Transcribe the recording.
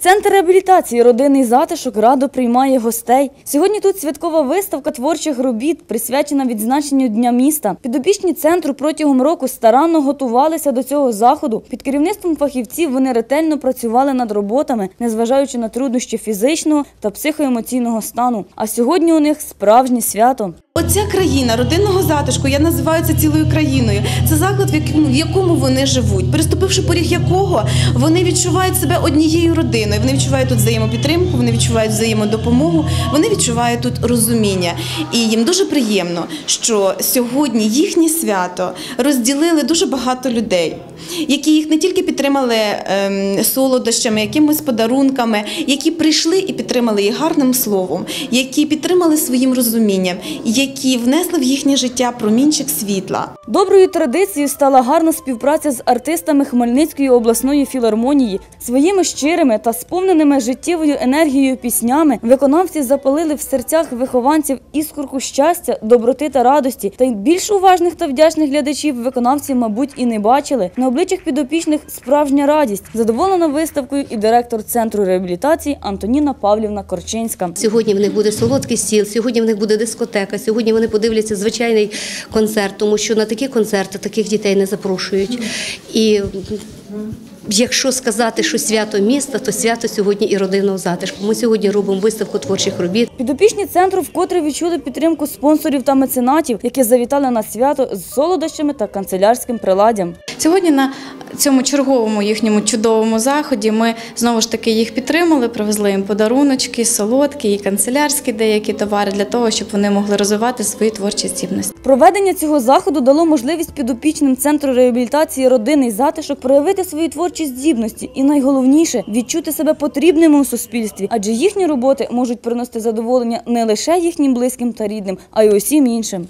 Центр реабілітації родинний затишок радо приймає гостей. Сьогодні тут святкова виставка творчих робіт, присвячена відзначенню Дня міста. Підопічні центру протягом року старанно готувалися до цього заходу. Під керівництвом фахівців вони ретельно працювали над роботами, незважаючи на труднощі фізичного та психоемоційного стану. А сьогодні у них справжнє свято. Оця країна родинного затишку, я називаю це цілою країною. Це заклад, в якому, вони живуть, переступивши поріг якого вони відчувають себе однією родиною. Вони відчувають тут взаємопідтримку, вони відчувають взаємодопомогу, вони відчувають тут розуміння. І їм дуже приємно, що сьогодні їхнє свято розділили дуже багато людей, які їх не тільки підтримали ем, солодощами, якимось подарунками, які прийшли і підтримали їх гарним словом, які підтримали своїм розумінням, внесли в їхнє життя промінчик світла. Доброю традицією стала гарна співпраця з артистами Хмельницької обласної філармонії. Своїми щирими та сповненими життєвою енергією піснями виконавці запалили в серцях вихованців іскорку щастя, доброти та радості. Та й більш уважних та вдячних глядачів виконавці, мабуть, і не бачили. На обличчях підопічних справжня радість. Задоволена виставкою і директор центру реабілітації Антоніна Павлівна Корчинська. Сьогодні в них буде солодкий стіл, сьогодні в них буде дискотека, сьогодні вони подивляться звичайний концерт, тому що на такі концерти таких дітей не запрошують. І якщо сказати, що свято міста, то свято сьогодні і родинного затишку. Ми сьогодні робимо виставку творчих робіт. Підопічні центру вкотре відчули підтримку спонсорів та меценатів, які завітали на свято з солодощами та канцелярським приладдям. Сьогодні на цьому черговому їхньому чудовому заході ми знову ж таки їх підтримали, привезли їм подаруночки, солодкі і канцелярські деякі товари для того, щоб вони могли розвивати свої творчі здібності. Проведення цього заходу дало можливість підопічним центру реабілітації родинний затишок проявити свої творчі здібності і найголовніше відчути себе потрібними у суспільстві, адже їхні роботи можуть приносити задоволення не лише їхнім близьким та рідним, а й усім іншим.